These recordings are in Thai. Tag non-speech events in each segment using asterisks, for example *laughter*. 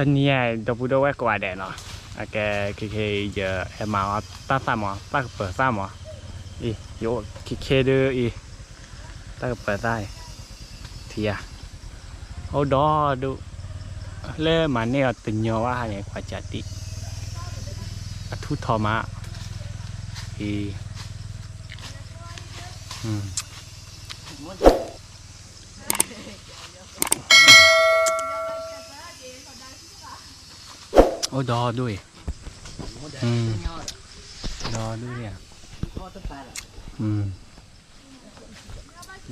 Tanzania do budo wa kwa de no ake kike je e ma wa ta sa mo ta pe sa mo i yo kike de i ta pe sai thia ô đó du lê mà nè từ nhỏ wa này kwa cha ti a thu tho ma i ừ โอ้ดอด้วย อืม ดอด้วยอะอืม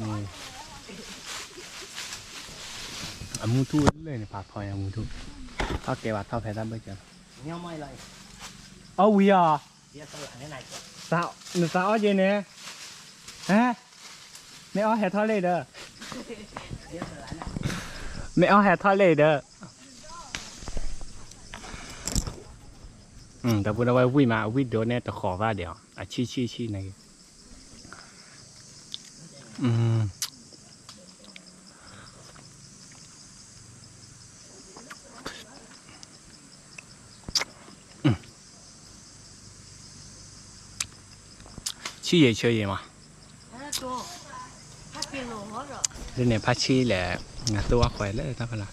นี่อามูทูเลยเนี่ยปากคอยอามูทูถ้าเกวัดเท่าแพ้ได้ไม่เจอเนี่ยไม่เลยเอาวิอะสาวหนูสาวเจเนี่ยฮะไม่เอาแฮทอเลยเด้อไม่เอาแฮทอเลยเด้อ อืมแต่พูดเอาไว้วิ่งมาวิ่งโดนเนี่ยแต่ขอว่าเดี๋ยวอาชี้ชี้ชี้นอืมชี้เย่เชื่อเยมาเรื่องเนี่ยพัชชีแหละตัวควายเลยทั้งพลัง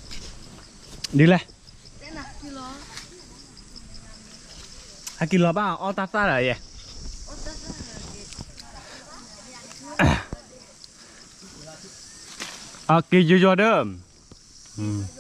ดีเลย Haki lho Pak, otak salah ya? Haki jujur dem Hmm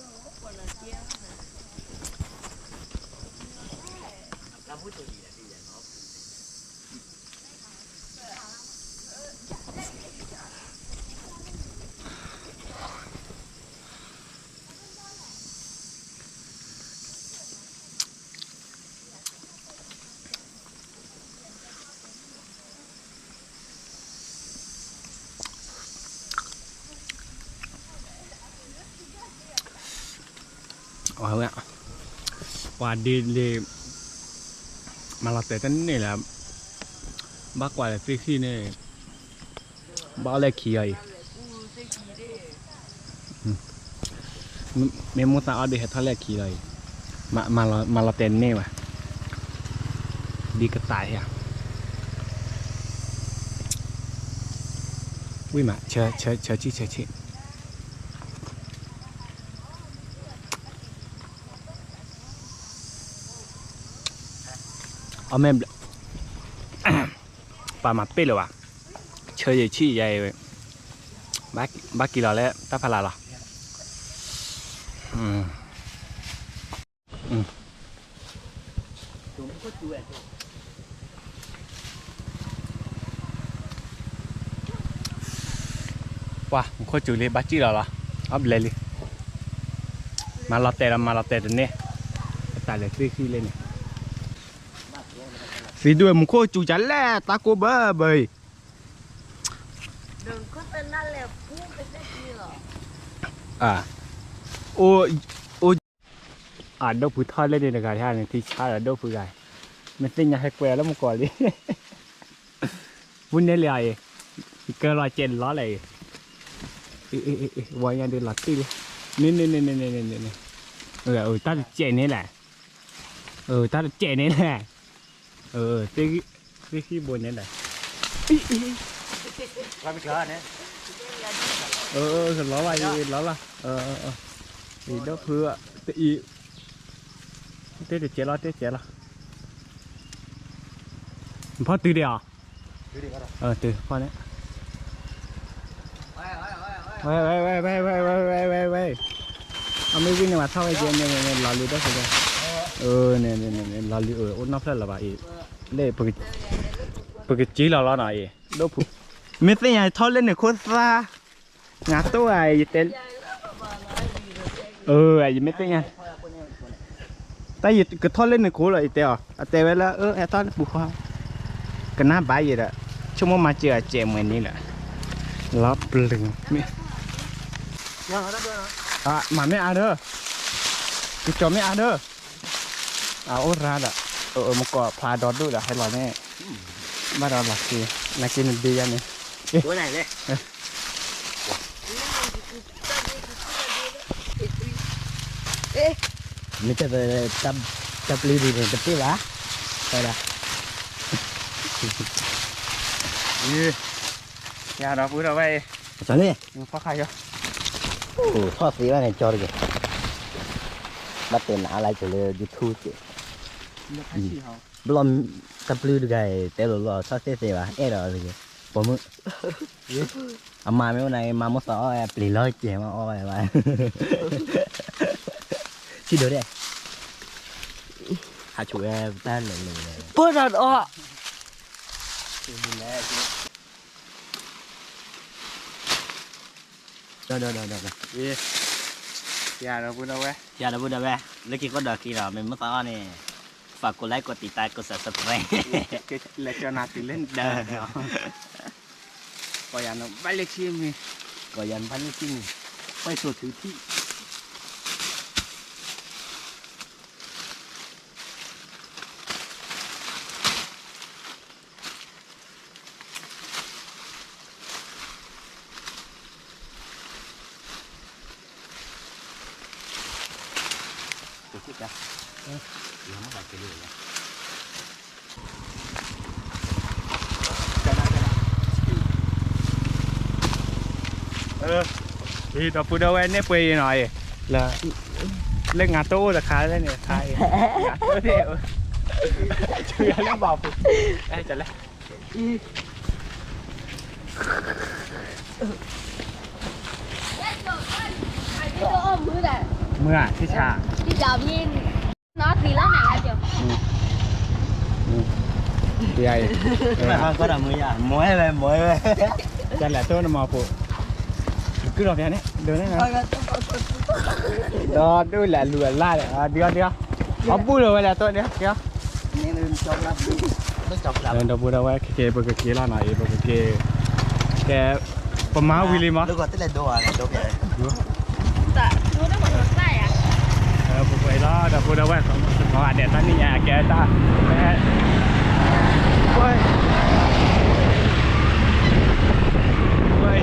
ว่าเนี่ยว่าดีเลยมาลาเตนนี่แหละบ้ากว่าเลยฟิซี่นี่บ้าเลยขี้ไอเมมุตาอาดีเหตุทเลขี้เลยมามาลามาลาเตนนี่วะดีกระต่ายอะวิ่งมาเชเชเชชิเชชิ อาแมปลาหมาเป้เลยวะเชยชี่ใหญ่บักบักกี่เราแล้วตาพลาหรอืมอืมว้าโคตจุเลยบักจีเราหรออับเลยมาเราแต่เรามาเราแต่ตรงนี้ตายเลยซี่ๆเลยเนี่ย สีด้วยมึงโคจูจันแล่ตาโกเบอร์เบยเดินก็เป็นนั่นแหละพูดเป็นได้ดีหรออ่าโอ้โอ้อ่านดอกผู้ทอดเล่นในรายการท่านที่ชาดอกผู้ใหญ่มันติ้งยาให้แกวแล้วมึงก่อนดิวุ่นเนี่ยเลยเกินร้อยเจนล้อเลยเอ๊ะเอ๊ะเอ๊ะวายงานเดือนหลักตีเลยนี่นี่นี่นี่นี่นี่เออเออตาเจนนี่แหละเออตาเจนนี่แหละ ย ôi ôi ôi ôi ไว้ไว้ไว้ไว้ไว้ไว้ไว้ไว้เอาไม่วิ่งมาเท่าไอ้เจนเนี่ยเนี่ยลอลีได้สิเนี่ย เออเนี่ยเนี่ยเนี่ยลอลีเออโอ้นับแล้วละบ่อีเล่ปกปกจีเราแล้วหน่อยดูผู้ไม่ใช่ไงทอดเล่นเนี่ยโคตรซ่างาตัวไอ้เต้นเออไอ้ไม่เป็นไงแต่ยี่ก็ทอดเล่นในคูเลยเตียวแต่เวลาเออไอ้ทอดบุคคลก็น่าบายอยู่ละชั่วโมงมาเจอเจมเหมือนนี้แหละรับลึงไม่ nhau nó đó nữa อะมาไม่อาเด้อกูจอไม่อาเด้อ เอาราดอะเออมันก็พาดอดด้วยอะให้ลอยแน่ไม่ดอดหลักทีนักกินดีอันนี้ตัวไหนเนี่ยเอ๊ะไม่จะไปจับจับลีดีเลยจับที่วะไปละยืดยาดอกอุ้ยเราไปจอนี่ยพ่อใครก็โอ้พ่อสีว่าไงจอร์กบัดเต็มอะไรจะเลยยูทูบ blom taplu dugai telo lo sa se se ba e ro de po mu amma me này mà mo sa e pli lo che ma o e *laughs* ba chi do de ha chu e ta le le po ra o đó. Đó đó đó đó yeah dạ đâu bữa đâu bé dạ đâu bữa đâu bé lấy kia có đợt kia rồi mình mất tao nè. ฝากกดไลค์กดติดตามกด subscribe เลจนาติเล่นเด้อก็ยันบ้านเล็กชิมีก็ยันบ้านเล็กชิมีไปสวดถือที่对，对。Tôi thích ra. Ừ. Nó mất lại cái đường này. เออนี่ตัวปูดเอาไว้เนี่ยเปยหน่อยละเล่นงานโต้ราคาแล้วเนี่ยขายงานโต้เดียวเชื่อเรื่องบอกไอ้จัดเลย cái chỗ ôm mũi này เมื่อที่ชา đi chào viên nó thì nó nặng là chiều ใหญ่ Mà không có đồng người à. Mỗi về, mỗi về. จัดแหละโต้นมาปู cứ รอเดี๋ยวนี้เดินได้นะรอดูแหละรวยล่าเลยเดี๋ยวเดี๋ยวเอาปูเลยแหละตัวเดี๋ยวเดี๋ยว Nghe nó chọc lắm. Nó chọc lắm. เดินตัวปูเอาไว้เกย์เบอร์เกย์ล่าหน่อยเบอร์เกย์แกประมาวิลลี่มั้ง Lúc gọi tức là đồ à, là đồ kìa. dạ chú nó còn ngược lại à เออผมไปรอแต่พูดเอาไว้ของของอันเดีย đó là cô đâu ấy họ à để tao đi nhà kệ ta mẹ ôi ôi